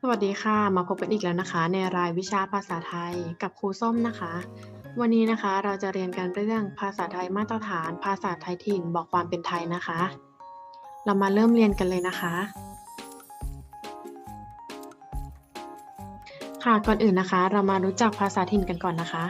สวัสดีค่ะ มาพบกันอีกแล้วนะคะ ในรายวิชาภาษาไทยกับครูส้มนะคะ วันนี้นะคะเราจะเรียนกันเรื่องภาษาไทยมาตรฐาน ภาษาไทยถิ่นบอกความเป็นไทยนะคะ เรามาเริ่มเรียนกันเลยนะคะ ค่ะก่อนอื่นนะคะ เรามารู้จักภาษาถิ่นกันก่อนนะคะ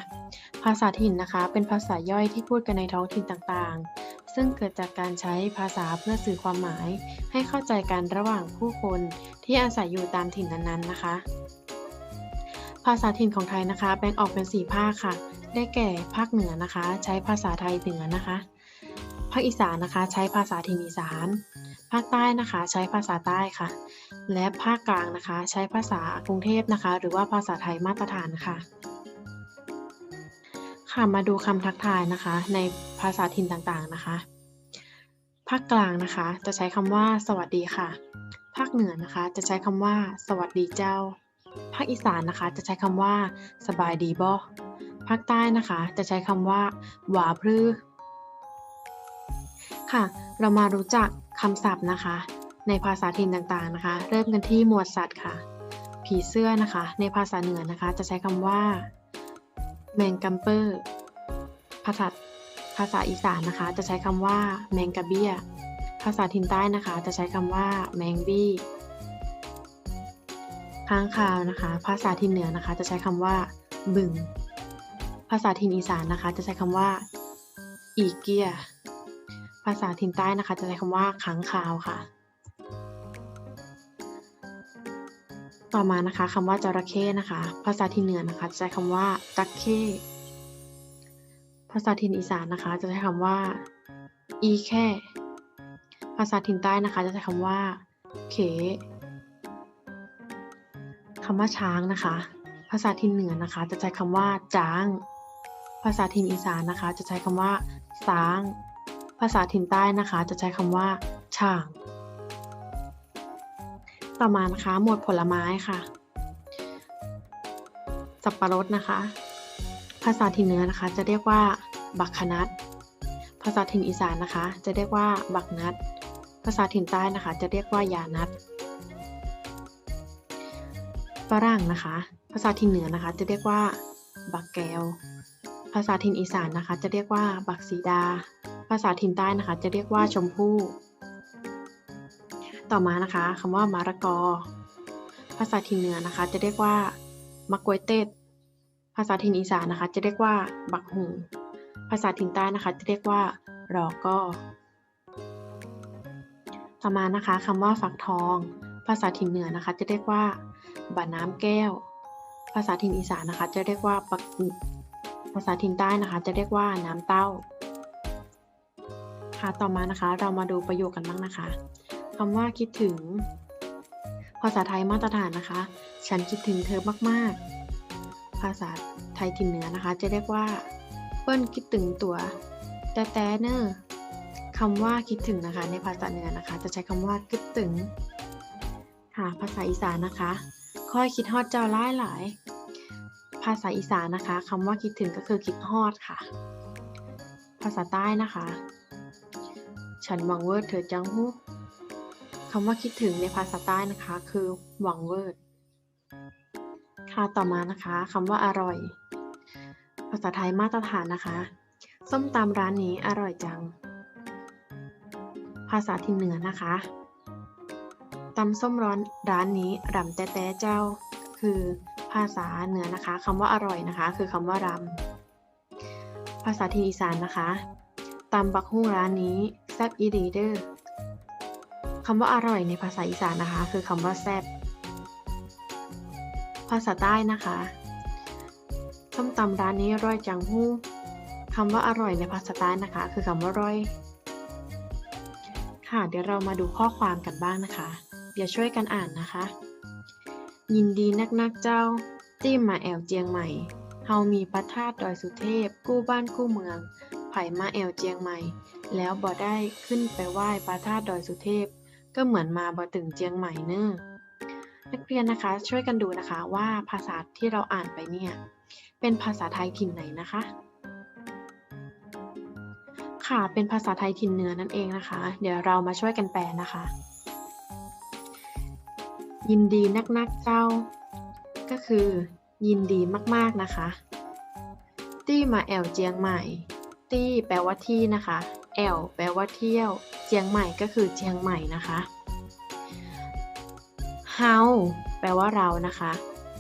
ภาษาถิ่นนะคะ เป็นภาษาย่อยที่พูดกันในท้องถิ่นต่างๆ ซึ่งเกิดจากการใช้ภาษาเพื่อสื่อความหมาย ให้เข้าใจกันระหว่างผู้คนที่อาศัยอยู่ตามถิ่นนั้นๆนะคะ ภาษาถิ่นของไทยนะคะ แบ่งออกเป็น 4 ภาคค่ะ ได้แก่ภาคเหนือนะคะ ใช้ภาษาไทยเหนือนะคะ ภาคอีสานนะคะ ใช้ภาษาถิ่นอีสาน ภาคใต้นะคะ ใช้ภาษาใต้ค่ะ และภาคกลางนะคะ ใช้ภาษากรุงเทพนะคะ หรือว่าภาษาไทยมาตรฐานค่ะค่ะมาดูคำทักทายนะคะ ในภาษาถิ่นต่างๆนะคะ ภาคกลางนะคะ จะใช้คำว่า สวัสดีค่ะ ภาคเหนือนะคะ จะใช้คำว่า สวัสดีเจ้า ภาคอีสานนะคะ จะใช้คำว่า สบายดีบ่ภาคใต้นะคะ จะใช้คำว่า หวาพรือค่ะ เรามารู้จักคำศัพท์นะคะ ในภาษาถิ่นต่างๆนะคะ เริ่มกันที่หมวดสัตว์ค่ะ ผีเสื้อนะคะ ในภาษาเหนือนะคะ จะใช้คำว่าแมงกัมเปอร์ภาษา ภาษาอีสานนะคะจะใช้คำว่าแมงกะเบี้ย ภาษาถิ่นใต้นะคะ จะใช้คำว่าแมงบี้ ค้างคาวนะคะ ภาษาถิ่นเหนือนะคะ จะใช้คำว่า บึง ภาษาถิ่นอีสานนะคะ จะใช้คำว่า อีเกีย ภาษาถิ่นใต้นะคะ จะใช้คำว่าค้างคาวค่ะ ต่อมานะคะคำว่าจระเข้นะคะ ภาษาถิ่นเหนือนะคะ จะใช้คำว่าจักเข้ ภาษาถิ่นอีสานนะคะ จะใช้คำว่า อีแค่ ภาษาถิ่นใต้นะคะ จะใช้คำว่า เขคำว่าช้างนะคะ ภาษาถิ่นเหนือนะคะ จะใช้คำว่าจ้าง ภาษาถิ่นอีสานนะคะ จะใช้คำว่าซ้าง ภาษาถิ่นใต้นะคะ จะใช้คำว่าช่าง ต่อมานะคะ หมวดผลไม้ค่ะ สับปะรดนะคะ ภาษาถิ่นเหนือนะคะ จะเรียกว่า บักขนัดภาษาถิ่นอีสานนะคะ จะเรียกว่าบักนัด ภาษาถิ่นใต้นะคะ จะเรียกว่ายานัดฝรั่งนะคะ ภาษาถิ่นเหนือนะคะ จะเรียกว่า บักแก้ว ภาษาถิ่นอีสานนะคะ จะเรียกว่า บักสีดา ภาษาถิ่นใต้นะคะ จะเรียกว่าชมพู่ต่อมานะคะคำว่ามะระกอ ภาษาถิ่นเหนือนะคะ จะเรียกว่ามะกวยเต็ดภาษาถิ่นอีสานนะคะ จะเรียกว่า บักหู ภาษาถิ่นใต้นะคะจะเรียกว่ารอก็ต่อมานะคะคำว่าฟักทอง ภาษาถิ่นเหนือนะคะ จะเรียกว่าบะน้ำแก้ว ภาษาถิ่นอีสานนะคะ จะเรียกว่าปักอึภาษาถิ่นใต้นะคะ จะเรียกว่าน้ำเต้า ค่ะต่อมานะคะเรามาดูประโยคกันบ้างนะคะคำว่าคิดถึง ภาษาไทยมาตรฐานนะคะ ฉันคิดถึงเธอมากๆ ภาษาไทยถิ่นเหนือนะคะ จะเรียกว่า เปิ้นคิดถึงตัวแต่แต่เนอร์คำว่าคิดถึงนะคะ ในภาษาเหนือนะคะ จะใช้คำว่าคิดถึง ค่ะ ภาษาอีสานนะคะค่อยคิดฮอดเจ้าหลายหลายภาษาอีสานนะคะคำว่าคิดถึงก็คือคิดฮอดค่ะ ภาษาใต้นะคะ ฉันหวังเวิร์ดเธอจังหู้คำว่าคิดถึงในภาษาใต้นะคะ คือหวังเวิร์ดค่ะต่อมานะคะคำว่าอร่อย ภาษาไทยมาตรฐานนะคะ ส้มตำร้านนี้อร่อยจัง ภาษาถิ่นเหนือนะคะตำส้มร้อนร้านนี้รำแต่แต่เจ้า คือภาษาเหนือนะคะคำว่าอร่อยนะคะ คือคำว่ารำภาษาถิ่นอีสานนะคะตำบักฮุ่งร้านนี้แซ่บอีดีเดอร์คำว่าอร่อยในภาษาอีสานนะคะ คือคำว่าแซ่บภาษาใต้นะคะ ส้มตำร้านนี้อร่อยจังหู้คำว่าอร่อยในภาษาใต้นะคะ คือคำว่าร่อย ค่ะเดี๋ยวเรามาดูข้อความกันบ้างนะคะเดี๋ยวช่วยกันอ่านนะคะ ยินดีนักนักเจ้าตี้มมาแอวเจียงใหม่ เฮามีพระธาตุดอยสุเทพ กู้บ้านกู้เมือง ไผ่มาแอวเจียงใหม่ แล้วบ่ได้ขึ้นไปไหว้พระธาตุดอยสุเทพ ก็เหมือนมาบ่ถึงเจียงใหม่เนอนักเรียนนะคะช่วยกันดูนะคะว่าภาษาที่เราอ่านไปเนี่ย เป็นภาษาไทยถิ่นไหนนะคะ ค่ะ เป็นภาษาไทยถิ่นเหนือนั่นเองนะคะ เดี๋ยวเรามาช่วยกันแปลนะคะ ยินดีนักๆเจ้า ก็คือ ยินดีมากๆนะคะ ตี้มาแอวเจียงใหม่ ตี้แปลว่าที่นะคะ แอวแปลว่าเที่ยว เจียงใหม่ก็คือเจียงใหม่นะคะ เฮาแปลว่าเรานะคะ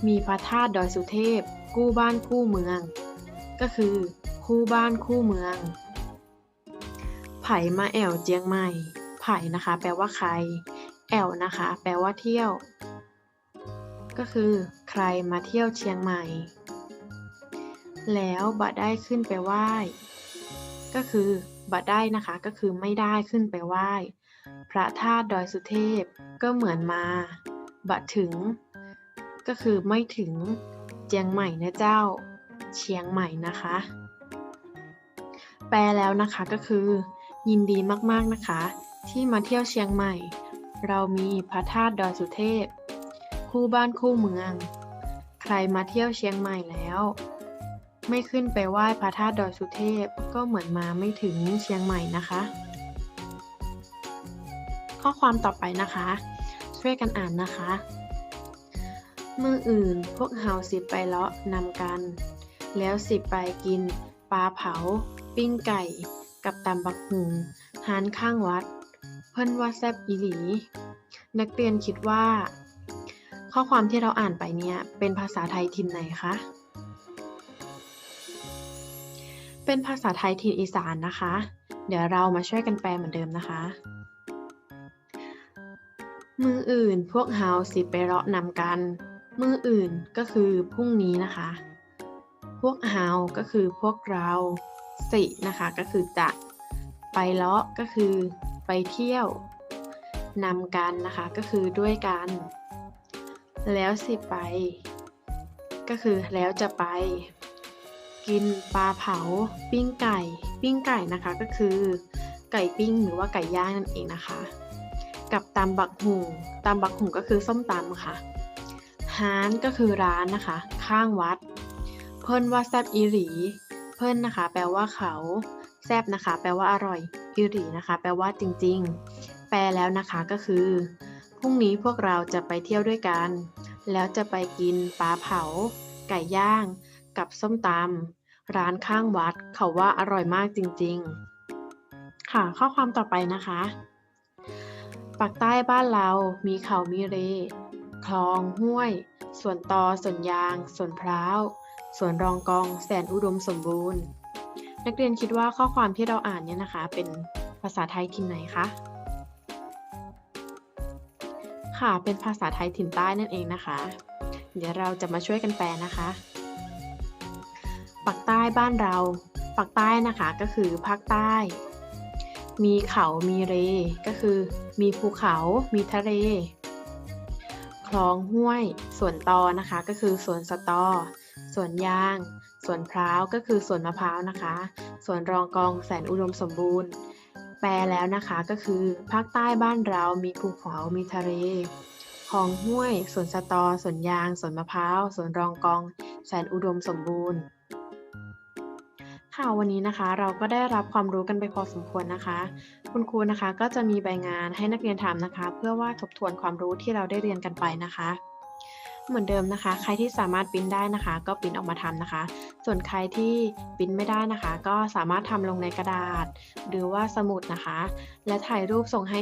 มีพระธาตุดอยสุเทพ คู่บ้านคู่เมือง ก็คือ คู่บ้านคู่เมือง ไผ่มาแอวเจียงใหม่ ไผ่นะคะ แปลว่าใคร แอวนะคะ แปลว่าเที่ยว ก็คือ ใครมาเที่ยวเชียงใหม่ แล้วบัดได้ขึ้นไปไหว้ ก็คือบัดได้นะคะ ก็คือไม่ได้ขึ้นไปไหว้ พระธาตุดอยสุเทพ ก็เหมือนมาบัดถึง ก็คือไม่ถึงเจียงใหม่นะเจ้า เชียงใหม่นะคะ แปลแล้วนะคะก็คือ ยินดีมากๆนะคะ ที่มาเที่ยวเชียงใหม่ เรามีพระธาตุดอยสุเทพ คู่บ้านคู่เมือง ใครมาเที่ยวเชียงใหม่แล้ว ไม่ขึ้นไปไหว้พระธาตุดอยสุเทพก็เหมือนมาไม่ถึงเชียงใหม่นะคะ ข้อความต่อไปนะคะ ช่วยกันอ่านนะคะ มืออื่นพวกเฮาสิไปเลาะนำกัน แล้วสิไปกิน ปลาเผา ปิ้งไก่ กับตำบักหุงหานข้างวัด เพิ่นว่าแซบอีหลี นักเรียนคิดว่า ข้อความที่เราอ่านไปเนี่ยเป็นภาษาไทยถิ่นไหนคะ เป็นภาษาไทยถิ่นอีสานนะคะ เดี๋ยวเรามาช่วยกันแปลเหมือนเดิมนะคะมืออื่นพวกเฮาสิไปเลาะนำกัน มืออื่นก็คือพรุ่งนี้นะคะ พวกเฮาก็คือพวกเรา สินะคะ ก็คือจะไปเลาะก็คือไปเที่ยวนำกันนะคะก็คือด้วยกัน แล้วสิไป ก็คือแล้วจะไป กินปลาเผา ปิ้งไก่ ปิ้งไก่นะคะก็คือไก่ปิ้งหรือว่าไก่ย่างนั่นเองนะคะ กับตำบักหุงตำบักหุงก็คือส้มตำค่ะ ฮานก็คือร้านนะคะ ข้างวัด เพิ่นว่าแซบอีหลี เพิ่นนะคะ แปลว่าเขาแซบนะคะ แปลว่าอร่อยอีหลีนะคะ แปลว่าจริง ๆ แปลแล้วนะคะก็คือพรุ่งนี้พวกเราจะไปเที่ยวด้วยกัน แล้วจะไปกินปลาเผา ไก่ย่าง กับส้มตำร้านข้างวัดเขาว่าอร่อยมากจริง ๆ ค่ะข้อความต่อไปนะคะปากใต้บ้านเรามีเขามีเร คลอง ห้วยส่วนตอส่วนยางส่วนพร้าว สวนรองกอง แสนอุดมสมบูรณ์ นักเรียนคิดว่าข้อความที่เราอ่านเนี่ยนะคะ เป็นภาษาไทยถิ่นไหนคะ ค่ะ เป็นภาษาไทยถิ่นใต้นั่นเองนะคะ เดี๋ยวเราจะมาช่วยกันแปลนะคะ ปักใต้บ้านเรา ปักใต้นะคะก็คือภาคใต้ มีเขา มีเร ก็คือ มีภูเขา มีทะเล ลองห้วย สวนตอนะคะ ก็คือสวนสตอ สวนยาง สวนพร้าวก็คือสวนมะพร้าวนะคะ สวนรองกองแสนอุดมสมบูรณ์ แปลแล้วนะคะก็คือภาคใต้บ้านเรามีภูเขามีทะเลคลองห้วย สวนสตอ สวนยาง สวนมะพร้าว สวนรองกอง แสนอุดมสมบูรณ์ ค่ะวันนี้นะคะเราก็ได้รับความรู้กันไปพอสมควรนะคะ คุณครูนะคะก็จะมีใบงานให้นักเรียนทำนะคะ เพื่อว่าทบทวนความรู้ที่เราได้เรียนกันไปนะคะ เหมือนเดิมนะคะ ใครที่สามารถปิ้นได้นะคะ ก็ปิ้นออกมาทำนะคะ ส่วนใครที่ปิ้นไม่ได้นะคะ ก็สามารถทำลงในกระดาษ หรือว่าสมุดนะคะ และถ่ายรูปส่งให้